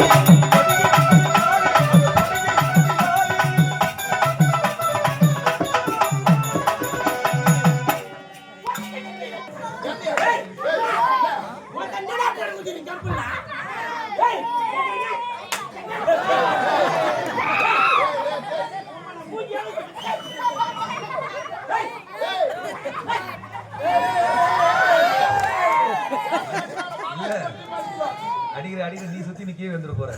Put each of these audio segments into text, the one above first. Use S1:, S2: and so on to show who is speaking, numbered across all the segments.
S1: இல்ல அடிக்கிற அடிக்கிற நீ சுத்தி நீ கீழே வந்துட போற.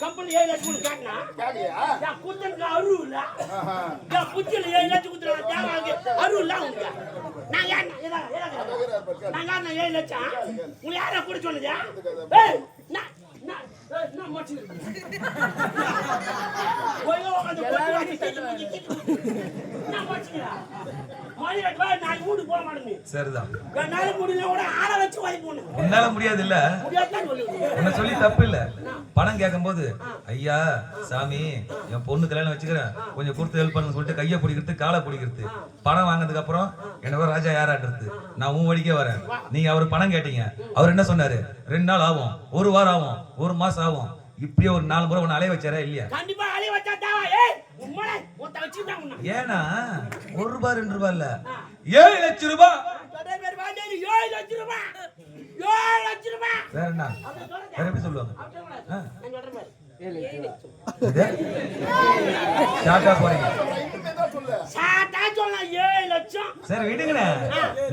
S2: கம்பெனி ஏழு லட்சம் குத்தனுக்கு அருள் இல்ல. குத்தில ஏழு லட்சம் அருள் இல்ல நான். நான் ஏழு லட்சம்? உங்களை யாரா கூட சொன்னது? நான் மச்சிருக்கேன்
S1: சரிதான்.
S2: என்னால
S1: முடியாது இல்ல என்ன சொல்லி தப்பு இல்ல. பணம் கேட்கும்போது ஐயா சாமி என் பொண்ணு கல்யாணம் வச்சுக்கிறேன். கொஞ்சம் கொடுத்து ஹெல்ப் பண்ணு சொல்லிட்டு கையை பிடிக்கிறது காலை பிடிக்கிறது. பணம் வாங்கினதுக்கு அப்புறம் என்னவோ ராஜா யாராட்டுறது நான் உன் வழிக்கே வரேன். நீங்க அவர் பணம் கேட்டீங்க. அவர் என்ன சொன்னாரு? ரெண்டு நாள் ஆகும். ஒரு வாரம் ஆகும். ஒரு மாசம் ஆகும். இப்படியே ஒரு நாலு முறை உன்னை அலைய வச்சாரா இல்லையா?
S2: கண்டிப்பா அழி வச்சா
S1: ஏன்னா ஒரு ரூபாய் ரெண்டு ரூபாய் இல்ல. ஏழு லட்சம் ரூபாய்
S2: ஏழு லட்சம் ரூபாய் ஏழு லட்சம் ரூபாய்
S1: வேற என்ன. வேற எப்படி சொல்லுவாங்க
S2: அப்படி சொல்லக்கூடாது.
S1: ஆ.
S2: நான் சொல்றேன் பாரு. ஏழு லட்சம்.
S1: இது? ஷாக்கா போறீங்க
S3: இனிமே தான் சொல்லு.
S2: சாத்தா சொல்லலாம் ஏழு லட்சம்
S1: சரி விடுங்கண்ணே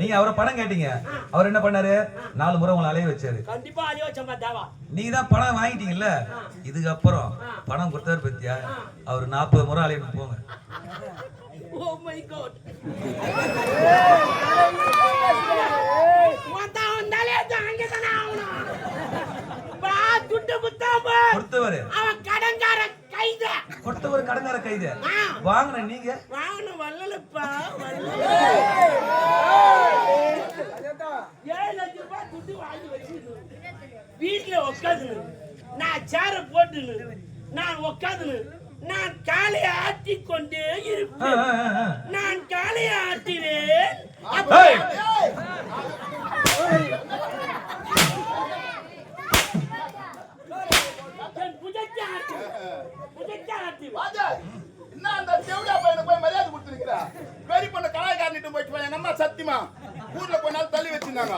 S1: நீங்க அவரை பணம் கேட்டீங்க. அவர் என்ன பண்ணாரு? நாலு முறை உங்களை அலைய வச்சாரு.
S2: கண்டிப்பா தேவா.
S1: நீங்க தான் பணம் வாங்கிட்டீங்கல்ல? இதுக்கப்புறம் பணம் கொடுத்தவர் பத்தியா? அவர் நாற்பது முறை அலையணும் போங்க.
S2: வந்தாலே அங்கே தானே ஆகணும். பா துட்டு குத்தாம
S1: கொடுத்தவர்.
S2: அவன் கடன்கார கைத.
S1: கொடுத்தவர் கடங்கார கைது. வாங்கின நீங்க?
S2: வாங்கணும் வல்லலப்பா வல்லல ஏழு லட்சம் ரூபாய் துட்டு வாங்கி வச்சுக்கணும் வீட்டுல நான் சேர போட்டுன்னு நான் உட்காந்துன்னு நான் காலையை ஆட்டி கொண்டே இருப்பேன். நான் காலையை ஆட்டினேன் அப்ப
S1: ஏய்,
S3: ஏய்,
S2: என் புஜத்தை ஆட்டுவேன் புஜத்தை ஆட்டுவேன்
S3: ராஜா, என்ன அந்த தேவடா பையனுக்கு போய் மரியாதை கொடுத்திருக்கிற? பெரிய பொண்ணு கலாய்க்காரனிட்டு போயிட்டு போய், எங்க அம்மா சத்தியமா. ஊர்ல கொஞ்ச நாள் தள்ளி வச்சிருந்தாங்க.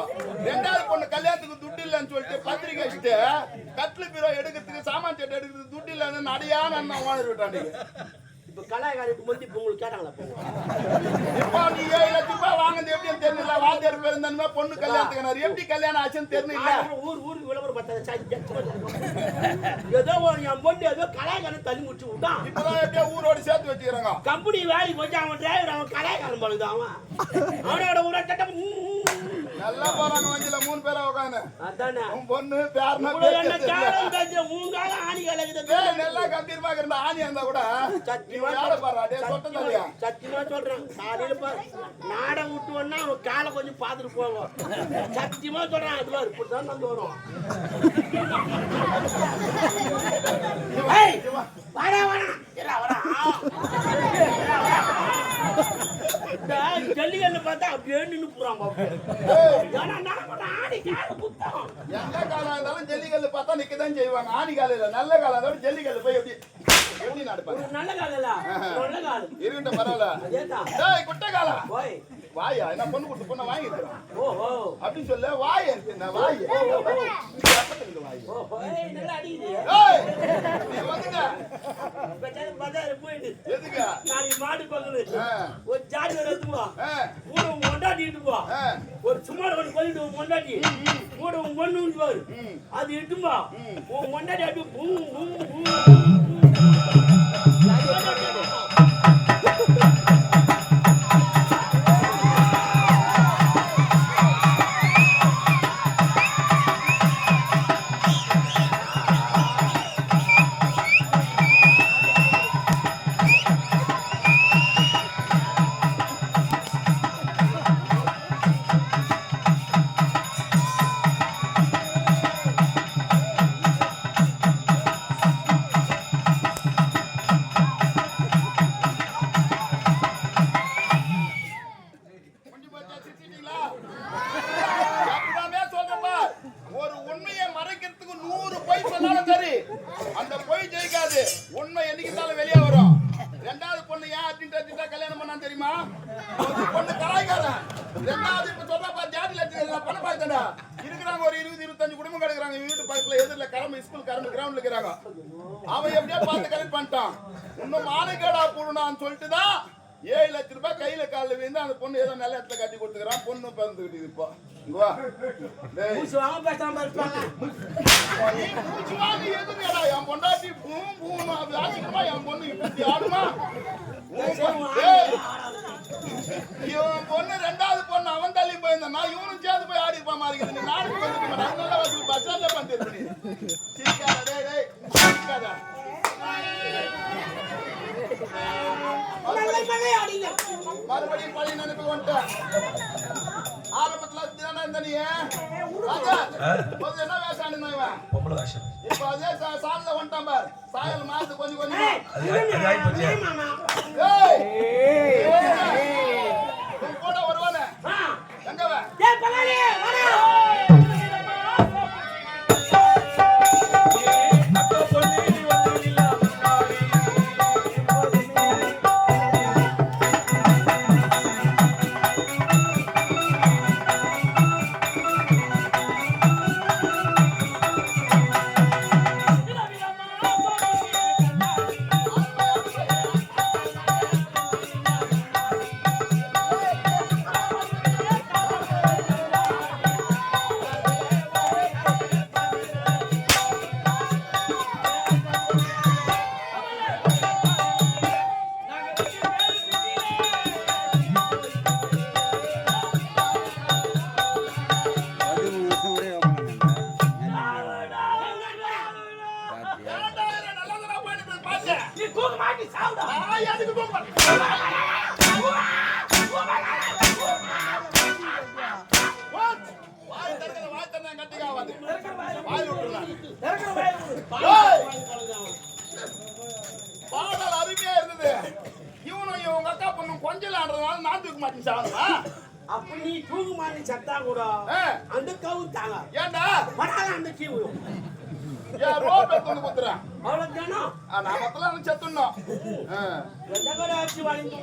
S3: ரெண்டாவது பொண்ணு கல்யாணத்துக்கு துட்டு இல்லைன்னு சொல்லிட்டு பத்திரிக்கை வச்சுட்டு கட்லு பீரோ எடுக்கிறதுக்கு சாமான் செட்டு எடுக்கிறதுக்கு துட்டு இல்லைன்னு நடியா நான் ஓனர் விட்டான்
S2: இப்ப கலாய்காரிக்கு முந்தி இப்ப உங்களுக்கு கேட்டாங்களா
S3: இப்போ நீ ஏழு லட்சம் ரூபாய் வாங்கினது எப்படின்னு தெரியல. வாத்தியார் பேர் இருந்தாலுமே பொண்ணு கல்யாணத்துக்கு எப்படி கல்யாணம் ஆச்சுன்னு தெரியல.
S2: ஊர் ஊருக்கு விளம்பரம் பண்ணு. ஏதோ என் பொண்ணு ஏதோ கலாய்காரன் தள்ளி முடிச்சு விட்டான்.
S3: இப்பதான் எப்படியோ ஊரோட சேர்த்து வச்சுக்கிறாங்க.
S2: கம்பெனி வேலைக்கு போச்சு அவன் டிரைவர் அவன் கலாய்காரன் பழுது அவன். அவனோட ஊரை சட்டம்
S3: நல்லா போறாங்க வண்டியில. மூணு பேரா உட்காந்து
S2: அதானே.
S3: பொண்ணு பேரனா
S2: காலம்
S3: நல்லா கம்பீரமா இருந்தா ஆணி இருந்தா கூட
S2: சத்தியமா சொல்றேன். காலையில பாரு நாடகம் விட்டு வந்தா அவன் காலை கொஞ்சம் பார்த்துட்டு போவோம் சத்தியமா சொல்றேன். அது பாரு இப்படிதான் வந்து வரும் ஏய், வாடா வாடா இருடா, வாடா. இருடா, வாடா. இந்த ஜல்லிக்கல்ல பார்த்தா அப்படியே நின்று போறான் ஏன்னா நான் கூட ஆணி காலை குத்தம்
S3: எந்த காலம் இருந்தாலும் ஜல்லிக்கல்லு பார்த்தா நிக்கதான் செய்வாங்க. ஆணி காலையில நல்ல காலம் இருந்தாலும் ஜல்லிக்கல்லு போய் எப்படி எப்படி நடப்பாங்க?
S2: ஒரு நல்ல காலம் இல்ல நல்ல காலம்.
S3: இருக்கட்டும் பரவாயில்ல. டேய் குட்டை காலா.
S2: போய்.
S3: வாயா என்ன பொண்ணு கொடுத்து பொண்ணை வாங்கிருக்கிறோம்
S2: ஓஹோ
S3: அப்படின்னு சொல்ல வாய் இந்த வாய். வாய்.
S2: ஓஹோ ஏய், நல்லா அடிக்குது.
S3: ஏய் நீ வந்துட்ட.
S2: பஜார் பஜார் போயிடு.
S3: எதுக்கு?
S2: நாளைக்கு மாடு பங்குது
S3: ஆ,
S2: ஒரு ஜாடி வர எடுத்து போ. ஒரு சும்மா ஒன்று கொல்லிட்டு மொண்டாட்டி. உன் பொண்ணு பாரு. அது இட்டும்பா உன் மொண்டாட்டி அப்படி பூ பூ பூ
S3: ஜாதி லட்சம் பணம் பார்த்தா இருக்கிறாங்க ஒரு இருபது இருபத்தஞ்சு குடும்பம் கிடக்குறாங்க. வீட்டு பக்கத்துல எதிரில கரம்பு ஸ்கூல் கரம்பு கிரவுண்ட்ல இருக்கிறாங்க. அவன் எப்படியோ பார்த்து கலெக்ட் பண்ணிட்டான். இன்னும் மாலைக்காடா போடணும்னு சொல்லிட்டு தான் ஏழு லட்ச ரூபாய் கையில காலில் விழுந்து அந்த பொண்ணு ஏதோ நல்ல இடத்துல கட்டி கொடுத்துக்கிறான். பொண்ணு பிறந்துக்கிட்டு இப்போ? என் பொண்டாட்டி பூம் பூன்னு அது ஆச்சரியமா என் பொண்ணு இப்படி ஆடுமா? இவன் பொண்ணு ரெண்டாவது பொண்ணு அவன் தள்ளி போயிருந்தான் இவனும் சேர்ந்து போய் ஆடி இருப்பான் மாதிரி. நீ நாளைக்கு வந்துட்டு. நான் நல்ல வசூல் பஸ் ஸ்டாண்ட்ல பண்ணிட்டு நீ. சிரிக்காத, டேய், டேய், சிரிக்காத.
S2: நல்ல மழை அடிங்க
S3: மறுபடியும் பழைய நினைப்பு வந்துட்டேன். ஆரம்பத்துல
S1: பொம்பளை வேஷம்.
S3: இப்ப அதே சால்ல வந்துட்டான் பாரு. சாயல் மாசு கொஞ்சம் கொஞ்சமா.
S2: தூக்க
S3: மாட்டேன் சாவணுமா
S2: அப்ப நீ தூக்க மாட்டி சத்தா கூட அந்த அந்த கீவு.
S3: குத்துறேன். நான் மொத்தம் செத்துடணும். ஆ.
S2: எந்த கடை ஆச்சு வாங்கி